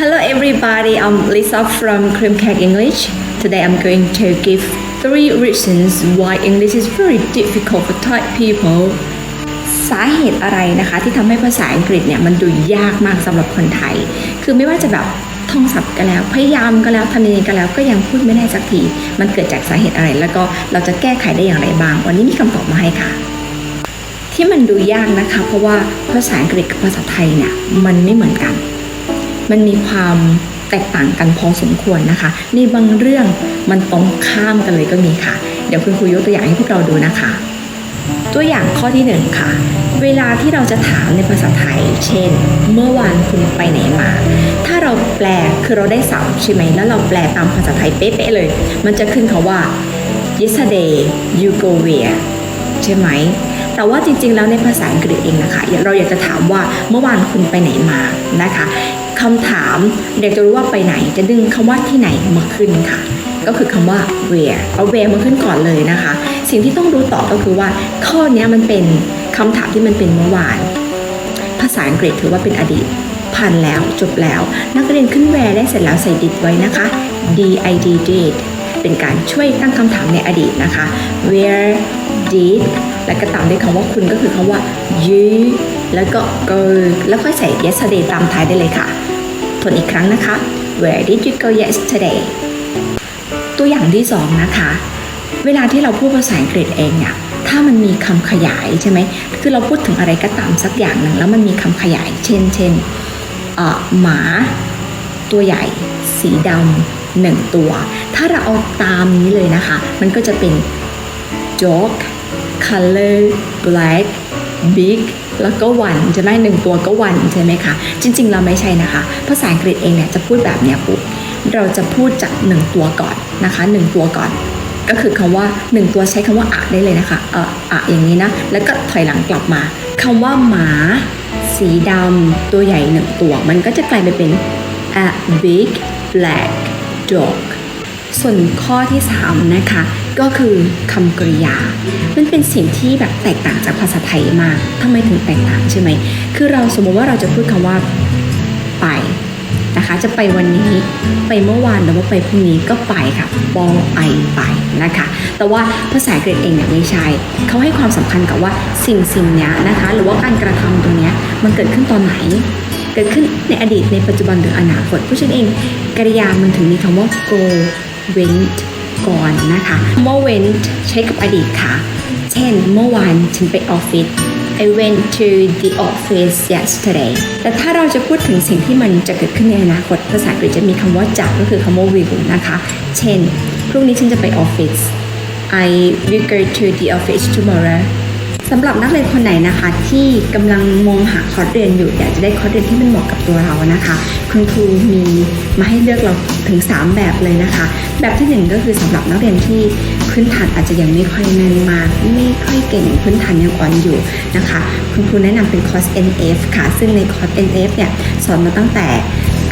Hello everybody, I'm Lisa from Cream Cake English. Today I'm going to give three reasons why English is very difficult for Thai people. สาเหตุอะไรนะคะที่ทำให้ภาษาอังกฤษเนี่ยมันดูยากมากสำหรับคนไทย คือไม่ว่าจะแบบท่องศัพท์ก็แล้ว พยายามก็แล้วทำยังไงก็แล้วก็ยังพูดไม่ได้สักที มันเกิดจากสาเหตุอะไร แล้วก็เราจะแก้ไขได้อย่างไรบ้าง วันนี้มีคำตอบมาให้ค่ะที่มันดูยากนะคะ เพราะว่าภาษาอังกฤษกับภาษาไทยเนี่ยมันไม่เหมือนกัน มันมีความแตกต่างกันพอสมควรนะคะ ในบางเรื่องมันตรงข้ามกันเลยก็มีค่ะ เดี๋ยวคุณครูยกตัวอย่างให้พวกเราดูนะคะ ตัวอย่างข้อที่หนึ่งค่ะ เวลาที่เราจะถามในภาษาไทย เช่น เมื่อวานคุณไปไหนมา ถ้าเราแปลคือเราได้ศัพท์ใช่ไหมแล้วเราแปลตามภาษาไทยเป๊ะๆเลย มันจะขึ้นคาว่า yesterday you go where ใช่ไหม แต่ว่าจริงๆ แล้วในภาษาอังกฤษเองนะคะ เราอยากจะถามว่าเมื่อวานคุณไปไหนมานะคะ คำถามเด็กจะรู้ว่าไปไหนจะดึงคำว่าที่ไหนมาขึ้นค่ะ ก็คือคำว่า where เอา where มาขึ้นก่อนเลยนะคะ สิ่งที่ต้องรู้ต่อก็คือว่า ข้อนี้มันเป็นคำถามที่มันเป็นเมื่อวาน ภาษาอังกฤษถือว่าเป็นอดีตผ่านแล้วจบแล้ว นักเรียนขึ้น where ได้เสร็จแล้วใส่ did ไว้นะคะ did did เป็นการช่วยตั้งคำถามในอดีตนะคะ where did แล้วก็ตามด้วยคำว่าคุณก็คือคำว่า you แล้วก็ go แล้วค่อยใส่ yesterday ตามท้ายได้เลยค่ะ ทวนอีกครั้งนะคะ where did you go yesterday ตัวอย่างที่สองนะคะ เวลาที่เราพูดภาษาอังกฤษเองเนี่ยถ้ามันมีคำขยายใช่ไหม คือเราพูดถึงอะไรก็ตามสักอย่างหนึ่งแล้วมันมีคำขยาย เช่น เช่นเอ่อหมา ตัวใหญ่ สีดำหนึ่งตัว ถ้าเราเอาตามนี้เลยนะคะ มันก็จะเป็น dog color black big แล้วก็ one ใช่ไหมหนึ่งตัวก็ one ใช่ไหมคะจริง ๆ เราไม่ใช่นะคะ ภาษาอังกฤษเองเนี่ยจะพูดแบบเนี้ยปุ๊บเราจะพูดจากหนึ่งตัวก่อนนะคะหนึ่งตัวก่อนก็คือคำว่าหนึ่งตัวใช้คำว่าอะได้เลยนะคะเอออะอย่างนี้นะ แล้วก็ถอยหลังกลับมาคำว่าหมา สีดำตัวใหญ่หนึ่งตัว มันก็จะกลายไปเป็น a big black dog ส่วนข้อที่ 3 นะคะ ก็คือคำกริยา มันเป็นสิ่งที่แบบแตกต่างจากภาษาไทยมากทำไมถึงแตกต่างใช่ไหม คือเราสมมติว่าเราจะพูดคำว่าไปนะคะ จะไปวันนี้ ไปเมื่อวานหรือว่าไปพรุ่งนี้ก็ไปค่ะบอไอไปนะคะ แต่ว่าภาษาอังกฤษเองเนี่ยไม่ใช่ เขาให้ความสำคัญกับว่าสิ่งสิ่งเนี้ยนะคะ หรือว่าการกระทำตรงเนี้ยมันเกิดขึ้นตอนไหน เกิดขึ้นในอดีตในปัจจุบันหรืออนาคต เพราะฉะนั้นเองกริยามันถึงมีคำว่า go went ก่อนนะคะ เมื่อ went ใช้กับอดีตค่ะ เช่น เมื่อวานฉันไปออฟฟิศ I went to the office yesterday แต่ถ้าเราจะพูดถึงสิ่งที่มันจะเกิดขึ้นในอนาคตภาษาอังกฤษจะมีคำว่าจะก็คือคำว่า will นะคะ เช่น พรุ่งนี้ฉันจะไปออฟฟิศ I will go to the office tomorrow สำหรับนักเรียนคนไหนนะคะ ที่กำลังมองหาคอร์สเรียนอยู่อยากจะได้คอร์สเรียนที่มันเหมาะกับตัวเรานะคะ คุณครูมีมาให้เลือกเราถึง 3 แบบเลยนะคะ แบบที่ 1 ก็คือสำหรับนักเรียนที่พื้นฐานอาจจะยังไม่ค่อยแน่นมาก ไม่ค่อยเก่งพื้นฐานยังอ่อนอยู่นะคะ คุณครูแนะนำเป็นคอร์ส NF ค่ะ ซึ่งในคอร์ส NF เนี่ยสอนมาตั้งแต่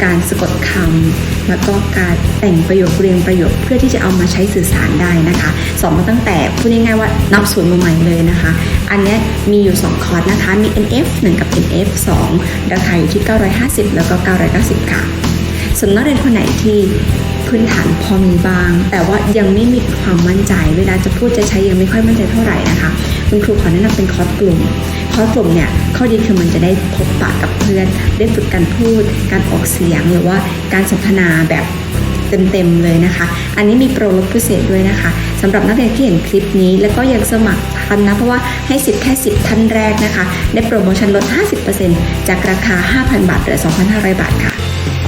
การสะกดคำแล้วก็การแต่งประโยคเรียงประโยคเพื่อที่จะเอามาใช้สื่อสารได้นะคะสอนมาตั้งแต่พูดง่ายๆว่านับศูนย์มาใหม่เลยนะคะ อันนี้มีอยู่ 2 คอร์สนะคะ มี NF 1 กับ NF 2 ราคาอยู่ที่ 950 แล้วก็ 990ค่ะส่วนนักเรียนคนไหนที่พื้นฐานพอมีบ้าง แต่ว่ายังไม่มีความมั่นใจ เวลาจะพูดจะใช้ยังไม่ค่อยมั่นใจเท่าไหร่นะคะ คุณครูขอแนะนำเป็นคอร์สกลุ่ม คอร์สกลุ่มเนี่ยข้อดีคือมันจะได้พบปะกับเพื่อน ได้ฝึกการพูด การออกเสียงหรือว่าการสนทนาแบบเต็มๆเลยนะคะ อันนี้มีโปรลดพิเศษด้วยนะคะสำหรับนักเรียนที่เห็นคลิปนี้ แล้วก็ยังสมัครทันนะ เพราะว่าให้สิทธิ์แค่10ท่านแรกนะคะ ได้โปรโมชั่นลด 50%จากราคา 5,000 บาทเหลือ 2,500 บาทค่ะ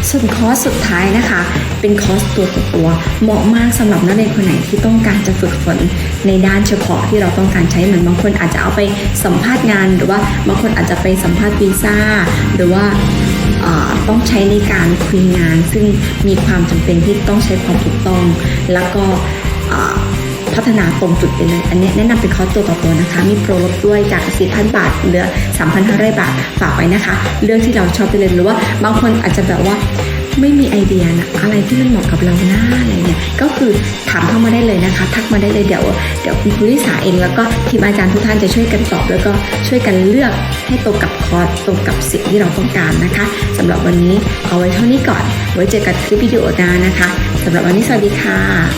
ส่วนคอร์สสุดท้ายนะคะ เป็นคอร์สตัวต่อตัว เหมาะมากสำหรับนักเรียนคนไหนที่ต้องการจะฝึกฝนในด้านเฉพาะที่เราต้องการใช้เหมือนบางคนอาจจะเอาไปสัมภาษณ์งาน หรือว่าบางคนอาจจะไปสัมภาษณ์วีซ่าหรือว่าต้องใช้ในการคุยงาน ซึ่งมีความจำเป็นที่ต้องใช้ความถูกต้อง แล้วก็ พัฒนาตรงจุดไปเลย อันนี้แนะนำเป็นคอร์สตัวต่อตัวนะคะ มีโปรลดด้วยจาก 4,000 บาทเหลือ 3,500 บาทฝากไว้นะคะ เลือกที่เราชอบไปเลยหรือว่าบางคนอาจจะแบบว่าไม่มีไอเดียนะอะไรที่มันเหมาะกับเราหน้าอะไรเนี่ยก็คือถามเข้ามาได้เลยนะคะ ทักมาได้เลยเดี๋ยวเดี๋ยวคุณลิสาเองแล้วก็ทีมอาจารย์ทุกท่านจะช่วยกันตอบ แล้วก็ช่วยกันเลือกให้ตรงกับคอร์สตรงกับสิ่งที่เราต้องการนะคะสำหรับวันนี้เอาไว้เท่านี้ก่อน ไว้เจอกันคลิปวิดีโอหน้านะคะสำหรับวันนี้สวัสดีค่ะ